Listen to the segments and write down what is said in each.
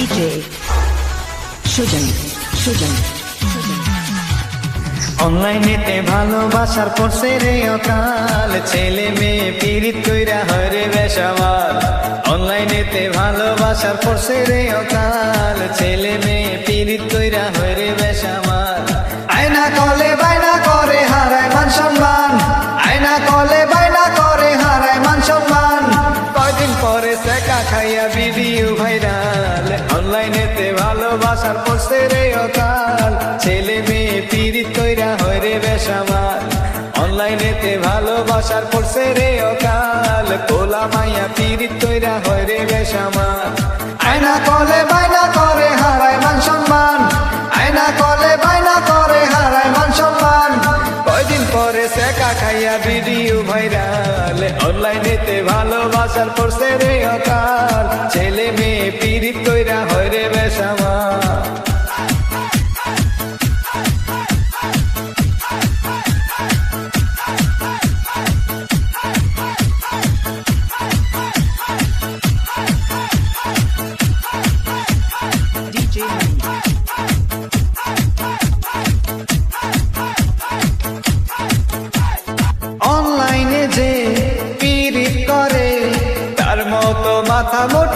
DJ Shojan Shojan Shojan অনলাইনেতে ভালোবাসার পড়ছে রে অকাল, ছেলে মেয়ে পিরিত কইরা হরে বেশামাল। অনলাইনেতে ভালোবাসার পড়ছে রে অকাল, ছেলে মেয়ে পিরিত কইরা হয় হরে বেশামাল। আয়না কলে বাইনা করে, হারায় মান সম্মান। আয়না কলে বাইনা করে, হারায় মান সম্মান। কয়দিন পরে সেকা খাইয়া ভিডিও ভাইরাল। অনলাইনেতে ভালোবাসার পড়ছে রে ভালোবাসার পড়ছে রে অকাল। কোলা মাইয়া তীর তৈরা হয় রে বেশামা আয়না কলে বাইনা করে, হারায় মান সম্মান। আয়না কলে বাইনা করে, হারায় মান সম্মান। কয়দিন পরে সেকা খাইয়া ভিডিও ভাইরাল অনলাইনেতে ভালোবাসার পড়ছে রে অকাল।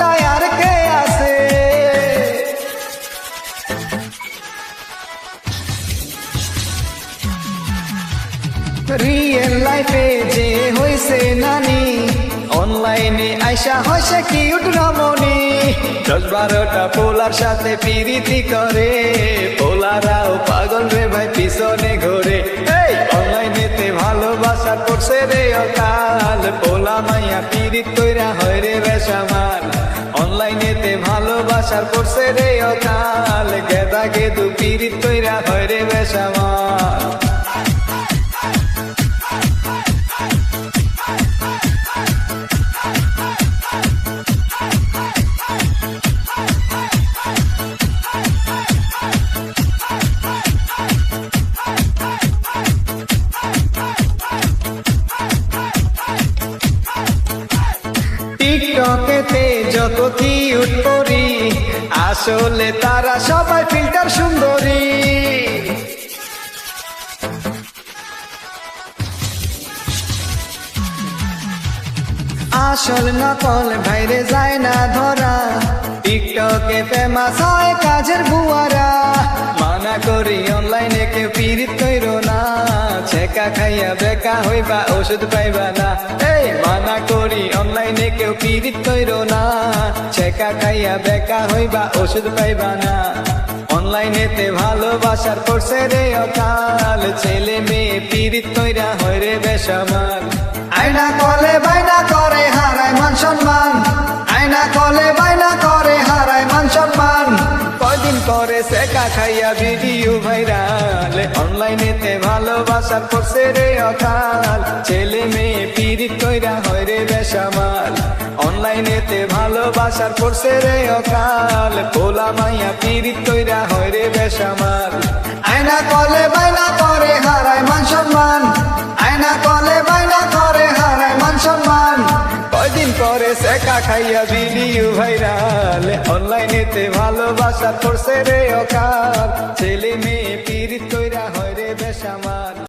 মোটা আর কে আছে? রিয়েল লাইফে যে হইছে নানি অনলাইনে আইসা হইছে কিউট রমণী। দশ বারোটা পোলার সাথে পিরিতি করে। পোলারাও পাগল রে ভাই, পিছনে ঘোরে। এই অনলাইনেতে ভালোবাসা করছে রে অকাল। পোলা মাইয়া পিরিত কইরা ভালোবাসার করছে রে অকাল। গেদা গেদু পিরিত কইরা হয় রে বেসামাল টিকটকেতে যত কিউট করি আসলে তারা সবাই ফিল্টার সুন্দরী। আসল নকল ভাইরে যায় না ধরা। টিকটকে ফেমাস হয় কাজের বুয়ারা। মানা করি অনলাইনে কেউ পিরিত কইর না। ছেকা খাইয়া বেকা হইবা, ওষুধ পাইবা না। এই মানা করি কেউ পীড়িত কইর না। ছেকা খাইয়া বেকা হইবা, ওষুধ পাইবা না। অনলাইনেতে ভালোবাসার করছে রে অকাল। ছেলে মেয়ে পীড়িত তৈরা হয় রে বেসামাল আয়না কলে বাইনা করে, হারায় মান খাইয়া ভিডিও ভাইরাল অনলাইনেতে ভালোবাসার করছে রে অকাল। ছেলে মেয়ে পিরিত কইরা হয় রে বেসামাল। অনলাইনেতে ভালোবাসার করছে রে অকাল। পোলা মাইয়া পিরিত কইরা হয় রে বেসামাল। আয়না কলে বাইনা করে দেখাইয়া বিনিয় ভাইরাল অনলাইনেতে ভালোবাসা করছে রে অকাল ছেলে মেয়ে পীর তৈরা হয় রে বেশামাল